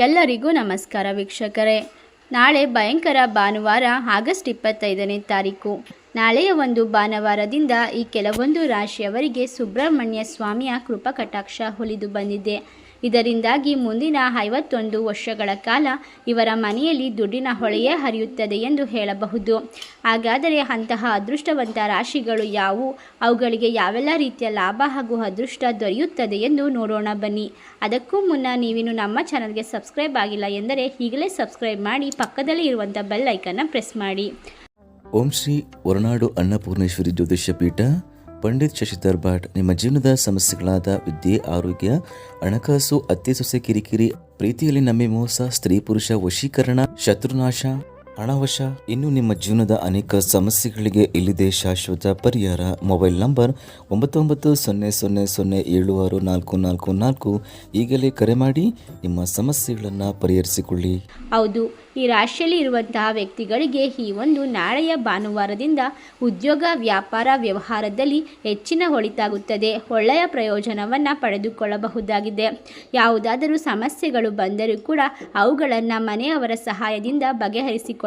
ಎಲ್ಲರಿಗೂ ನಮಸ್ಕಾರ ವೀಕ್ಷಕರೇ. ನಾಳೆ ಭಯಂಕರ ಭಾನುವಾರ ಆಗಸ್ಟ್ ಇಪ್ಪತ್ತೈದನೇ ತಾರೀಕು. ನಾಳೆಯ ಒಂದು ಭಾನುವಾರದಿಂದ ಈ ಕೆಲವೊಂದು ರಾಶಿಯವರಿಗೆ ಸುಬ್ರಹ್ಮಣ್ಯ ಸ್ವಾಮಿಯ ಕೃಪಾ ಕಟಾಕ್ಷ ಹೊಲಿದು ಬಂದಿದೆ. ಇದರಿಂದಾಗಿ ಮುಂದಿನ ಐವತ್ತೊಂದು ವರ್ಷಗಳ ಕಾಲ ಇವರ ಮನೆಯಲ್ಲಿ ದುಡ್ಡಿನ ಹೊಳೆಯೇ ಹರಿಯುತ್ತದೆ ಎಂದು ಹೇಳಬಹುದು. ಹಾಗಾದರೆ ಅಂತಹ ಅದೃಷ್ಟವಂತ ರಾಶಿಗಳು ಯಾವುವು? ಅವುಗಳಿಗೆ ಯಾವೆಲ್ಲ ರೀತಿಯ ಲಾಭ ಹಾಗೂ ಅದೃಷ್ಟ ದೊರೆಯುತ್ತದೆ ಎಂದು ನೋಡೋಣ ಬನ್ನಿ. ಅದಕ್ಕೂ ಮುನ್ನ ನೀವಿನ್ನು ನಮ್ಮ ಚಾನಲ್ಗೆ ಸಬ್ಸ್ಕ್ರೈಬ್ ಆಗಿಲ್ಲ ಎಂದರೆ ಈಗಲೇ ಸಬ್ಸ್ಕ್ರೈಬ್ ಮಾಡಿ ಪಕ್ಕದಲ್ಲಿ ಇರುವಂಥ ಬೆಲ್ ಐಕನ್ನ ಪ್ರೆಸ್ ಮಾಡಿ. ಓಂ ಶ್ರೀ ಹೊರನಾಡು ಅನ್ನಪೂರ್ಣೇಶ್ವರಿ ಜ್ಯೋತಿಷ್ಯ ಪೀಠ, ಪಂಡಿತ್ ಶಶಿಧರ್ ಭಟ್ ನಿಮ್ಮ ಜೀವನದ ಸಮಸ್ಯೆಗಳಾದ ವಿದ್ಯೆ, ಆರೋಗ್ಯ, ಹಣಕಾಸು ಅತ್ತೆ ಸೊಸೆ ಕಿರಿಕಿರಿ, ಪ್ರೀತಿಯಲ್ಲಿ ನಮ್ಮಿ ಮೋಸ ಸ್ತ್ರೀ ಪುರುಷ ವಶೀಕರಣ, ಶತ್ರುನಾಶ ಹಣವಶ ಇನ್ನು ನಿಮ್ಮ ಜೀವನದ ಅನೇಕ ಸಮಸ್ಯೆಗಳಿಗೆ ಇಲ್ಲಿದೆ ಶಾಶ್ವತ ಪರಿಹಾರ. ಮೊಬೈಲ್ ನಂಬರ್ ಒಂಬತ್ತೊಂಬತ್ತು ಒಂಬತ್ತು ಸೊನ್ನೆ ಸೊನ್ನೆ ಸೊನ್ನೆ ಏಳು ಆರು ನಾಲ್ಕು ನಾಲ್ಕು ನಾಲ್ಕು. ಈಗಲೇ ಕರೆ ಮಾಡಿ ನಿಮ್ಮ ಸಮಸ್ಯೆಗಳನ್ನು ಪರಿಹರಿಸಿಕೊಳ್ಳಿ. ಹೌದು, ಈ ರಾಶಿಯಲ್ಲಿ ಇರುವಂತಹ ವ್ಯಕ್ತಿಗಳಿಗೆ ಈ ಒಂದು ನಾಳೆಯ ಭಾನುವಾರದಿಂದ ಉದ್ಯೋಗ, ವ್ಯಾಪಾರ, ವ್ಯವಹಾರದಲ್ಲಿ ಹೆಚ್ಚಿನ ಹೊಳಿತಾಗುತ್ತದೆ. ಒಳ್ಳೆಯ ಪ್ರಯೋಜನವನ್ನು ಪಡೆದುಕೊಳ್ಳಬಹುದಾಗಿದೆ. ಯಾವುದಾದರೂ ಸಮಸ್ಯೆಗಳು ಬಂದರೂ ಕೂಡ ಅವುಗಳನ್ನು ಮನೆಯವರ ಸಹಾಯದಿಂದ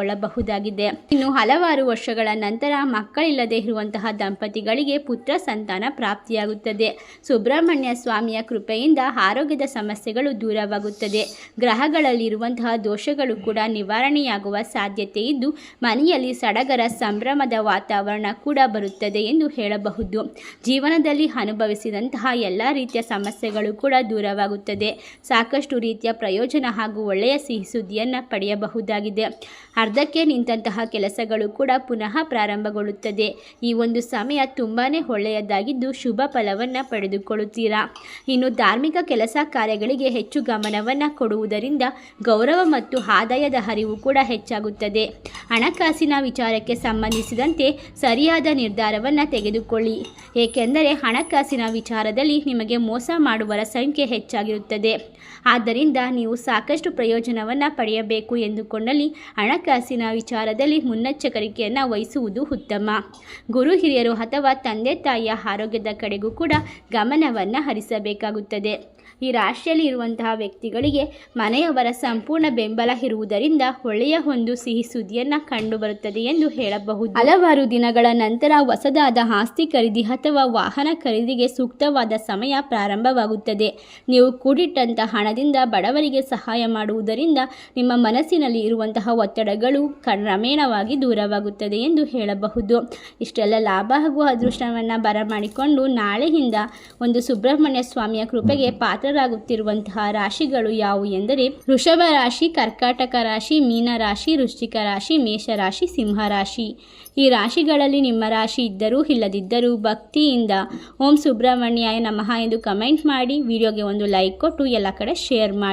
ಬಗೆಹರಿಸಿಕೊಳ್ಳಬಹುದಾಗಿದೆ ಇನ್ನು ಹಲವಾರು ವರ್ಷಗಳ ನಂತರ ಮಕ್ಕಳಿಲ್ಲದೆ ಇರುವಂತಹ ದಂಪತಿಗಳಿಗೆ ಪುತ್ರ ಸಂತಾನ ಪ್ರಾಪ್ತಿಯಾಗುತ್ತದೆ. ಸುಬ್ರಹ್ಮಣ್ಯ ಸ್ವಾಮಿಯ ಕೃಪೆಯಿಂದ ಆರೋಗ್ಯದ ಸಮಸ್ಯೆಗಳು ದೂರವಾಗುತ್ತದೆ. ಗ್ರಹಗಳಲ್ಲಿರುವಂತಹ ದೋಷಗಳು ಕೂಡ ನಿವಾರಣೆಯಾಗುವ ಸಾಧ್ಯತೆ ಇದ್ದು, ಮನೆಯಲ್ಲಿ ಸಡಗರ ಸಂಭ್ರಮದ ವಾತಾವರಣ ಕೂಡ ಬರುತ್ತದೆ ಎಂದು ಹೇಳಬಹುದು. ಜೀವನದಲ್ಲಿ ಅನುಭವಿಸಿದಂತಹ ಎಲ್ಲ ರೀತಿಯ ಸಮಸ್ಯೆಗಳು ಕೂಡ ದೂರವಾಗುತ್ತದೆ. ಸಾಕಷ್ಟು ರೀತಿಯ ಪ್ರಯೋಜನ ಹಾಗೂ ಒಳ್ಳೆಯ ಸಿಹಿ ಸುದ್ದಿಯನ್ನು ಪಡೆಯಬಹುದಾಗಿದೆ. ಅರ್ಧಕ್ಕೆ ನಿಂತಹ ಕೆಲಸಗಳು ಕೂಡ ಪುನಃ ಪ್ರಾರಂಭಗೊಳ್ಳುತ್ತದೆ. ಈ ಒಂದು ಸಮಯ ತುಂಬಾ ಒಳ್ಳೆಯದಾಗಿದ್ದು ಶುಭ ಫಲವನ್ನು ಪಡೆದುಕೊಳ್ಳುತ್ತೀರಾ? ಇನ್ನು ಧಾರ್ಮಿಕ ಕೆಲಸ ಕಾರ್ಯಗಳಿಗೆ ಹೆಚ್ಚು ಗಮನವನ್ನು ಕೊಡುವುದರಿಂದ ಗೌರವ ಮತ್ತು ಆದಾಯದ ಹರಿವು ಕೂಡ ಹೆಚ್ಚಾಗುತ್ತದೆ. ಹಣಕಾಸಿನ ವಿಚಾರಕ್ಕೆ ಸಂಬಂಧಿಸಿದಂತೆ ಸರಿಯಾದ ನಿರ್ಧಾರವನ್ನು ತೆಗೆದುಕೊಳ್ಳಿ. ಏಕೆಂದರೆ ಹಣಕಾಸಿನ ವಿಚಾರದಲ್ಲಿ ನಿಮಗೆ ಮೋಸ ಮಾಡುವರ ಸಂಖ್ಯೆ ಹೆಚ್ಚಾಗಿರುತ್ತದೆ. ಆದ್ದರಿಂದ ನೀವು ಸಾಕಷ್ಟು ಪ್ರಯೋಜನವನ್ನು ಪಡೆಯಬೇಕು ಎಂದುಕೊಂಡಲ್ಲಿ ಹಣಕಾಸಿನ ವಿಚಾರದಲ್ಲಿ ಮುನ್ನೆಚ್ಚರಿಕೆಯನ್ನು ವಹಿಸುವುದು ಉತ್ತಮ. ಗುರು ಹಿರಿಯರು ಅಥವಾ ತಂದೆ ತಾಯಿಯ ಆರೋಗ್ಯದ ಕಡೆಗೂ ಕೂಡ ಗಮನವನ್ನು ಹರಿಸಬೇಕಾಗುತ್ತದೆ. ಈ ರಾಶಿಯಲ್ಲಿ ಇರುವಂತಹ ವ್ಯಕ್ತಿಗಳಿಗೆ ಮನೆಯವರ ಸಂಪೂರ್ಣ ಬೆಂಬಲ ಇರುವುದರಿಂದ ಒಳ್ಳೆಯ ಒಂದು ಸಿಹಿ ಸುದ್ದಿಯನ್ನು ಕಂಡುಬರುತ್ತದೆ ಎಂದು ಹೇಳಬಹುದು. ಹಲವಾರು ದಿನಗಳ ನಂತರ ಹೊಸದಾದ ಆಸ್ತಿ ಖರೀದಿ ಅಥವಾ ವಾಹನ ಖರೀದಿಗೆ ಸೂಕ್ತವಾದ ಸಮಯ ಪ್ರಾರಂಭವಾಗುತ್ತದೆ. ನೀವು ಕೂಡಿಟ್ಟಂತಹ ಹಣದಿಂದ ಬಡವರಿಗೆ ಸಹಾಯ ಮಾಡುವುದರಿಂದ ನಿಮ್ಮ ಮನಸ್ಸಿನಲ್ಲಿ ಇರುವಂತಹ ಒತ್ತಡಗಳು ಕ್ರಮೇಣವಾಗಿ ದೂರವಾಗುತ್ತದೆ ಎಂದು ಹೇಳಬಹುದು. ಇಷ್ಟೆಲ್ಲ ಲಾಭ ಹಾಗೂ ಅದೃಷ್ಟವನ್ನು ಬರಮಾಡಿಕೊಂಡು ನಾಳೆಯಿಂದ ಒಂದು ಸುಬ್ರಹ್ಮಣ್ಯ ಸ್ವಾಮಿಯ ಕೃಪೆಗೆ ಪಾತ್ರರಾಗುತ್ತಿರುವಂತಹ ರಾಶಿಗಳು ಯಾವುವು ಎಂದರೆ ವೃಷಭ ರಾಶಿ, ಕರ್ಕಾಟಕ ರಾಶಿ, ಮೀನ ರಾಶಿ, ವೃಶ್ಚಿಕ ರಾಶಿ, ಮೇಷ ರಾಶಿ, ಸಿಂಹ ರಾಶಿ. ಈ ರಾಶಿಗಳಲ್ಲಿ ನಿಮ್ಮ ರಾಶಿ ಇದ್ದರೂ ಇಲ್ಲದಿದ್ದರೂ ಭಕ್ತಿಯಿಂದ ಓಂ ಸುಬ್ರಹ್ಮಣ್ಯಾಯ ನಮಃ ಎಂದು ಕಮೆಂಟ್ ಮಾಡಿ, ವಿಡಿಯೋಗೆ ಒಂದು ಲೈಕ್ ಕೊಟ್ಟು ಎಲ್ಲ ಕಡೆ ಶೇರ್ ಮಾಡಿ.